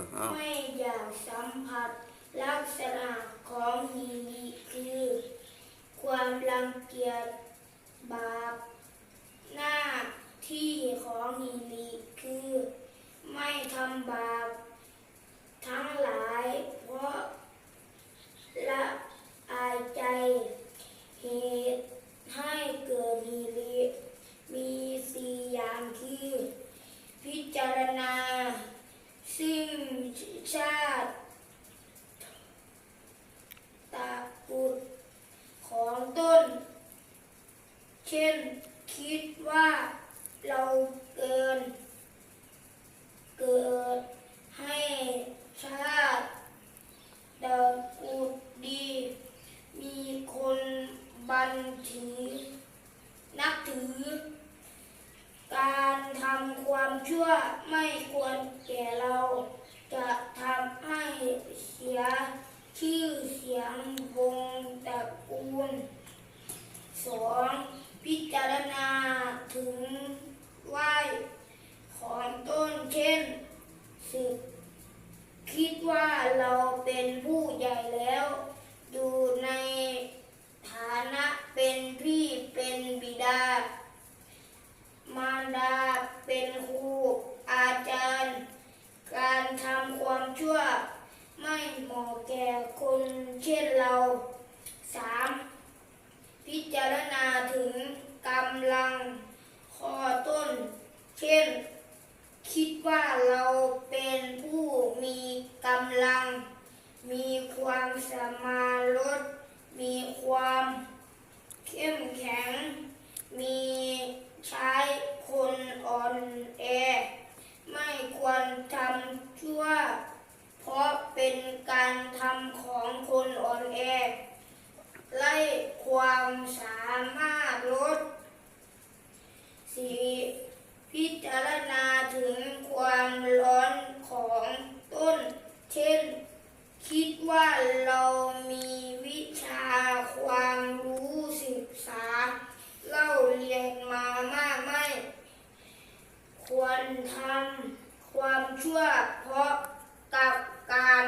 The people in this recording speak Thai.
อเอาไม่อยากสัมผัสลักษณะของฮีคือ ความรังเกียจบาป หน้าที่ของฮีริคือ ไม่ทำบาป ทั้งหลาย เพราะละอายใจ เหตุให้เกิดฮีริมีสี่อย่างคือ พิจารณา ซึ่ง ชาติตะกุดของต้น เช่นคิดว่าเราเกิน เกิดให้ชาติตะกุดดี มีคนบันถือ นับถือ การทำความชั่วไม่ควรแก่เรา จะทำให้เสียชื่อเสียงวงตระกูลสองพิจารณาถึงไหวของต้นเช่นสึกคิดว่าเราเป็นผู้ใหญ่แล้ว อยู่ในฐานะเป็นพี่เป็นบิดา มารดาเป็นครูอาจารย์ การทำความชั่ว ไม่เหมาะแก่ คนเช่นเราสามพิจารณาถึงกำลังข้อต้น เช่น คิดว่าเราเป็นผู้มีกำลัง มีความสามารถมีความเข้มแข็ง มีใช้คนอ่อนแอ ไม่ควรทำชั่ว เพราะเป็นการทำของคนอ่อนแอ ไล่ ความสามารถลดสี่พิจารณาถึงความร้อนของต้น เช่น คิดว่าเรามีวิชาความรู้ศึกษา เล่าเรียนมามากไม่ ควรทำความชั่วเพราะกับการ